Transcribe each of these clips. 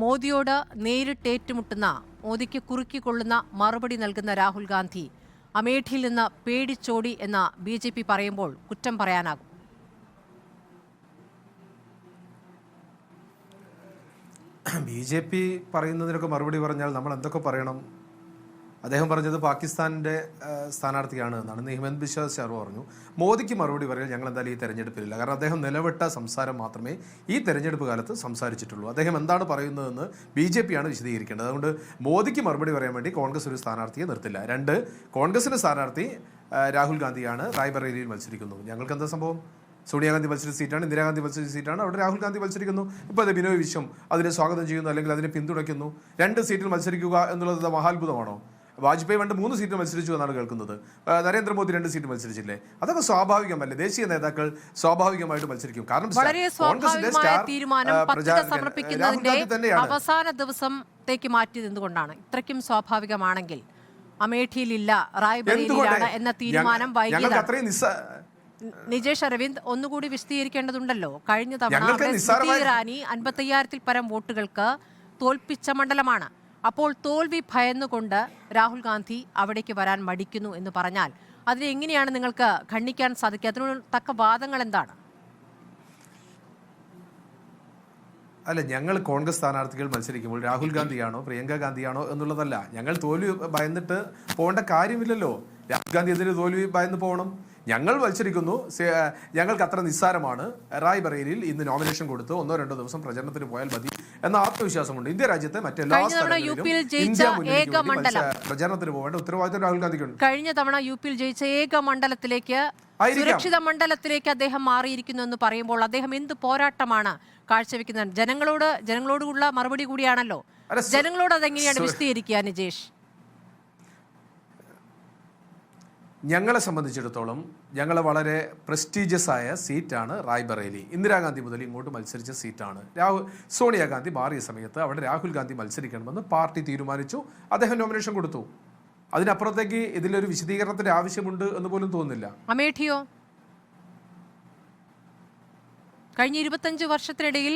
മോദിയോട് നേരിട്ട് ഏറ്റുമുട്ടുന്ന മോദിക്ക് കുറുക്കിക്കൊള്ളുന്ന മറുപടി നൽകുന്ന രാഹുൽ ഗാന്ധി അമേഠിയിൽ നിന്ന് പേടിച്ചോടി എന്ന് ബി ജെ പി പറയുമ്പോൾ കുറ്റം പറയാനാകും. ബി ജെ പി പറയുന്നതിനൊക്കെ മറുപടി പറഞ്ഞാൽ നമ്മൾ എന്തൊക്കെ പറയണം? അദ്ദേഹം പറഞ്ഞത് പാകിസ്ഥാന്റെ സ്ഥാനാർത്ഥിയാണ് എന്നാണ്. ഹിമന്ത് ബിശ്വ ശർമ്മ പറഞ്ഞു. മോദിക്ക് മറുപടി പറയാൻ ഞങ്ങൾ എന്തായാലും ഈ തെരഞ്ഞെടുപ്പിലില്ല. കാരണം അദ്ദേഹം നിലവിട്ട സംസാരം മാത്രമേ ഈ തെരഞ്ഞെടുപ്പ് കാലത്ത് സംസാരിച്ചിട്ടുള്ളൂ. അദ്ദേഹം എന്താണ് പറയുന്നതെന്ന് ബി ജെ ആണ് വിശദീകരിക്കേണ്ടത്. അതുകൊണ്ട് മോദിക്ക് മറുപടി പറയാൻ വേണ്ടി കോൺഗ്രസ് ഒരു സ്ഥാനാർത്ഥിയെ നിർത്തില്ല. രണ്ട് കോൺഗ്രസിന്റെ സ്ഥാനാർത്ഥി രാഹുൽ ഗാന്ധിയാണ് റായ്ബറേലിയിൽ മത്സരിക്കുന്നു. ഞങ്ങൾക്ക് എന്താ സംഭവം? സോണിയാഗാന്ധി മത്സരിച്ച സീറ്റാണ് ഇന്ദിരാഗാന്ധി മത്സരിച്ച സീറ്റാണ് അവിടെ രാഹുൽ ഗാന്ധി മത്സരിക്കുന്നു. ഇപ്പോൾ അത് ബിനോയ് വിശ്വം അതിനെ സ്വാഗതം ചെയ്യുന്നു അല്ലെങ്കിൽ അതിനെ പിന്തുണയ്ക്കുന്നു. രണ്ട് സീറ്റിൽ മത്സരിക്കുക എന്നുള്ളത് മഹാത്ഭുതമാണോ? വാജ്പേയി പണ്ട് മൂന്ന് സീറ്റ് മത്സരിച്ചു എന്നാണ് കേൾക്കുന്നത്. നരേന്ദ്രമോദി രണ്ട് സീറ്റ് മത്സരിച്ചില്ലേ? അതൊക്കെ സ്വാഭാവികമല്ലേ? ദേശീയ നേതാക്കൾ സ്വാഭാവികമായിട്ട് മത്സരിക്കും. കാരണം കോൺഗ്രസിന്റെ അവസാന ദിവസത്തേക്ക് മാറ്റിയത് എന്തുകൊണ്ടാണ്? ഇത്രയ്ക്കും സ്വാഭാവികമാണെങ്കിൽ അമേഠിയിലില്ല റായ്ബറേലിയിലാണ് എന്ന തീരുമാനം വൈകിയതാണ്. നിജേഷ് അരവിന്ദ് ഒന്നുകൂടി വിശദീകരിക്കേണ്ടതുണ്ടല്ലോ. കഴിഞ്ഞ തവണ സ്മൃതി ഇറാനി അൻപത്തയ്യായിരത്തിൽ പരം വോട്ടുകൾക്ക് തോൽപ്പിച്ച മണ്ഡലമാണ്. അപ്പോൾ തോൽവി ഭയന്നുകൊണ്ട് രാഹുൽ ഗാന്ധി അവിടേക്ക് വരാൻ മടിക്കുന്നു എന്ന് പറഞ്ഞാൽ അതിനെങ്ങനെയാണ് നിങ്ങൾക്ക് ഖണ്ഡിക്കാൻ സാധിക്കുക? അതിനോട് തക്ക വാദങ്ങൾ എന്താണ്? അല്ല ഞങ്ങൾ കോൺഗ്രസ് സ്ഥാനാർത്ഥികൾ മത്സരിക്കുമ്പോൾ രാഹുൽ ഗാന്ധിയാണോ പ്രിയങ്ക ഗാന്ധിയാണോ എന്നുള്ളതല്ല. ഞങ്ങൾ തോൽവി ഭയന്നിട്ട് പോകേണ്ട കാര്യമില്ലല്ലോ. രാഹുൽ ഗാന്ധി എതിരെ തോൽവി ഭയന്ന് പോകണം. ഞങ്ങൾ മത്സരിക്കുന്നു. ഞങ്ങൾക്ക് അത്ര നിസ്സാരമാണ്. റായ് ബറേലിയിൽ ഇന്ന് നോമിനേഷൻ കൊടുത്ത് ഒന്നോ രണ്ടോ ദിവസം പ്രചരണത്തിന് പോയാൽ മതി. എന്ന ആത്മവിശ്വാസമുണ്ട്. ഇന്ത്യ രാജ്യത്തെ മറ്റെല്ലാ മണ്ഡലം. പോകേണ്ട ഉത്തരവാദിത്വം രാഹുൽ ഗാന്ധിക്കുണ്ട്. കഴിഞ്ഞ തവണ യു പിയിൽ ജയിച്ച ഏക മണ്ഡലത്തിലേക്ക് സുരക്ഷിത മണ്ഡലത്തിലേക്ക് അദ്ദേഹം മാറിയിരിക്കുന്നു എന്ന് പറയുമ്പോൾ അദ്ദേഹം എന്ത് പോരാട്ടമാണ് കാഴ്ചവെക്കുന്നത്? ജനങ്ങളോട് ജനങ്ങളോടുള്ള മറുപടി കൂടിയാണല്ലോ. ജനങ്ങളോട് അതെങ്ങനെയാണ് വിശദീകരിക്കുക നിജേഷ്? ഞങ്ങളെ സംബന്ധിച്ചിടത്തോളം ഞങ്ങൾ വളരെ പ്രസ്റ്റീജിയസ് ആയ സീറ്റാണ് റായ്ബറേലി. ഇന്ദിരാഗാന്ധി മുതൽ ഇങ്ങോട്ട് മത്സരിച്ച സീറ്റാണ്. രാഹുൽ സോണിയാഗാന്ധി മാറിയ സമയത്ത് അവിടെ രാഹുൽ ഗാന്ധി മത്സരിക്കണമെന്ന് പാർട്ടി തീരുമാനിച്ചു. അദ്ദേഹം നോമിനേഷൻ കൊടുത്തു. അതിനപ്പുറത്തേക്ക് ഇതിലൊരു വിശദീകരണത്തിന്റെ ആവശ്യമുണ്ട് എന്ന് പോലും തോന്നുന്നില്ല. അമേഠിയോ? കഴിഞ്ഞ ഇരുപത്തഞ്ച് വർഷത്തിനിടയിൽ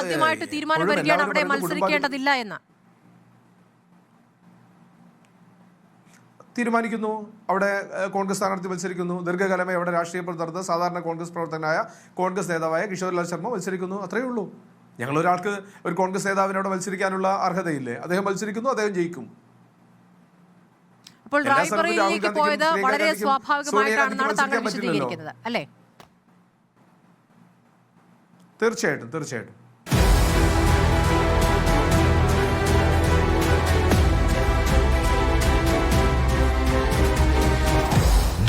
ആദ്യമായിട്ട് തീരുമാനം വരികയാണ് അവിടെ മത്സരിക്കേണ്ടതില്ല എന്ന്. തീരുമാനിക്കുന്നു. അവിടെ കോൺഗ്രസ് സ്ഥാനാർത്ഥി മത്സരിക്കുന്നു. ദീർഘകാലമായി അവിടെ രാഷ്ട്രീയ പ്രവർത്തകർ സാധാരണ കോൺഗ്രസ് പ്രവർത്തകനായ കോൺഗ്രസ് നേതാവായ കിഷോർലാൽ ശർമ്മ മത്സരിക്കുന്നു. അത്രയേ ഉള്ളൂ. ഞങ്ങൾ ഒരാൾക്ക് ഒരു കോൺഗ്രസ് നേതാവിനോട് മത്സരിക്കാനുള്ള അർഹതയില്ലേ? അദ്ദേഹം മത്സരിക്കുന്നു അദ്ദേഹം ജയിക്കും. അപ്പോൾ പോയത് വളരെ ഗാന്ധിക്കും സ്വാഭാവികമായിട്ടാണെന്നാണ് സോണിയ താങ്കൾ വിശദീകരിക്കുന്നത്. അല്ലേ? തീർച്ചയായിട്ടും തീർച്ചയായിട്ടും.